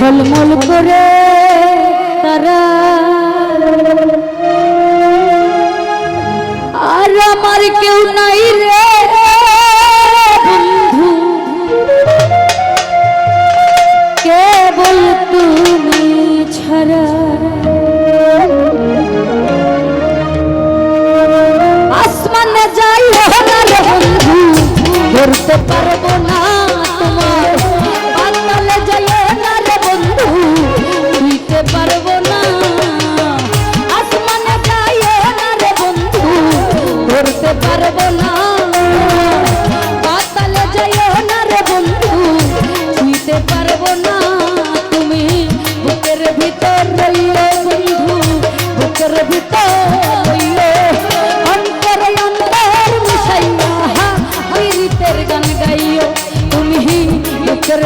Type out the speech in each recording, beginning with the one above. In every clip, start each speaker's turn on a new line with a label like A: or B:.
A: ঝলমল করে তারা। আর আমার কেউ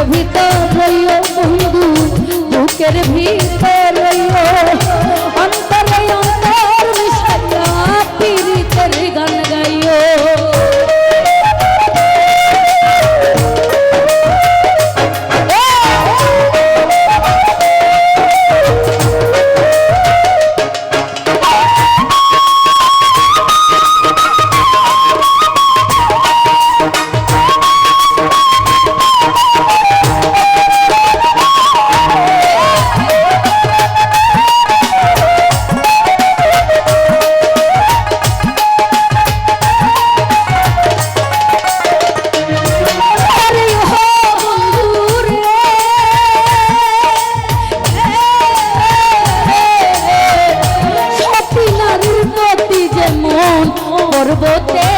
A: ভিতর পর্বতে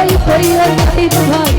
A: হই হই হই হই